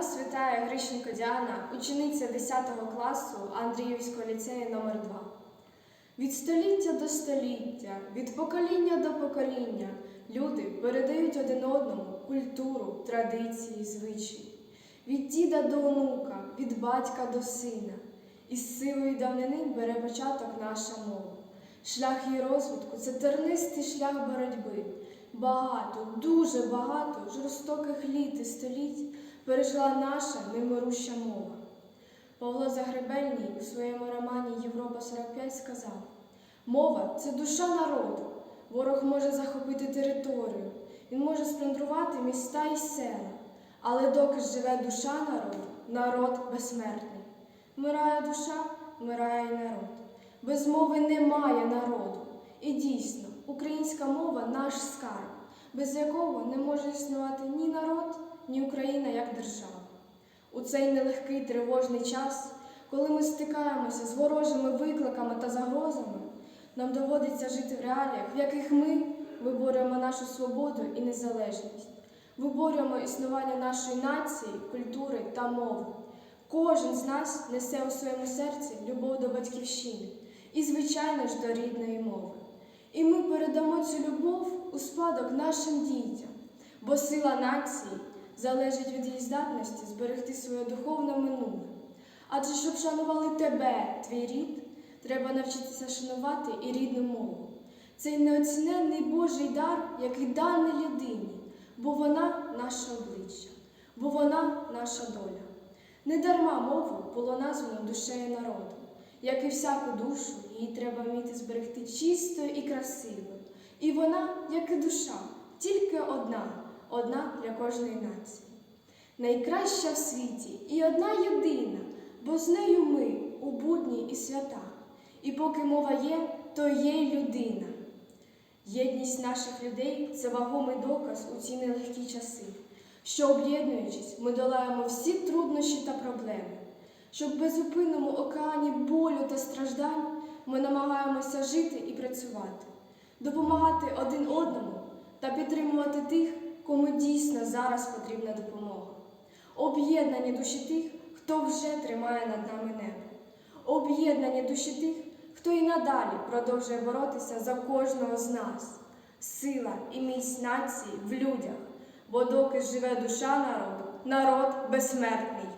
Вас вітає Грищенко Діана, учениця 10 класу Андріївського ліцею номер 2 Від століття до століття, від покоління до покоління люди передають один одному культуру, традиції, звичаї. Від діда до онука, від батька до сина. Із сивої давнини бере початок наша мова. Шлях її розвитку це тернистий шлях боротьби. Багато, дуже багато жорстоких літ і століть пережила наша немируща мова. Павло Загребельний у своєму романі Європа 45 сказав: мова це душа народу. Ворог може захопити територію, він може сплюндрувати міста і села. Але доки живе душа народу, народ безсмертний. Вмирає душа, вмирає й народ. Без мови немає народу. І дійсно, українська мова наш скарб, без якого не може існувати ні народ, ні Україна як держава. У цей нелегкий тривожний час, коли ми стикаємося з ворожими викликами та загрозами, нам доводиться жити в реаліях, в яких ми виборюємо нашу свободу і незалежність, виборюємо існування нашої нації, культури та мови. Кожен з нас несе у своєму серці любов до батьківщини і, звичайно ж, до рідної мови. І ми передамо цю любов у спадок нашим дітям, бо сила нації залежить від її здатності зберегти своє духовне минуле. Адже щоб шанували тебе, твій рід, треба навчитися шанувати і рідну мову. Цей неоціненний Божий дар, який даний людині, бо вона наше обличчя, бо вона наша доля. Недарма мову було названо душею народу. Як і всяку душу, її треба вміти зберегти чистою і красивою. І вона, як і душа, тільки одна, одна для кожної нації. Найкраща в світі і одна єдина, бо з нею ми у будні і свята. І поки мова є, то є людина. Єдність наших людей це вагомий доказ у ці нелегкі часи, що, об'єднуючись, ми долаємо всі труднощі та проблеми, що в безупинному океані болю та страждань ми намагаємося жити і працювати, допомагати один одному та підтримувати тих, кому дійсно зараз потрібна допомога. Об'єднані душі тих, хто вже тримає над нами небо, об'єднані душі тих, хто і надалі продовжує боротися за кожного з нас. Сила і міць нації в людях, бо доки живе душа народу, народ безсмертний.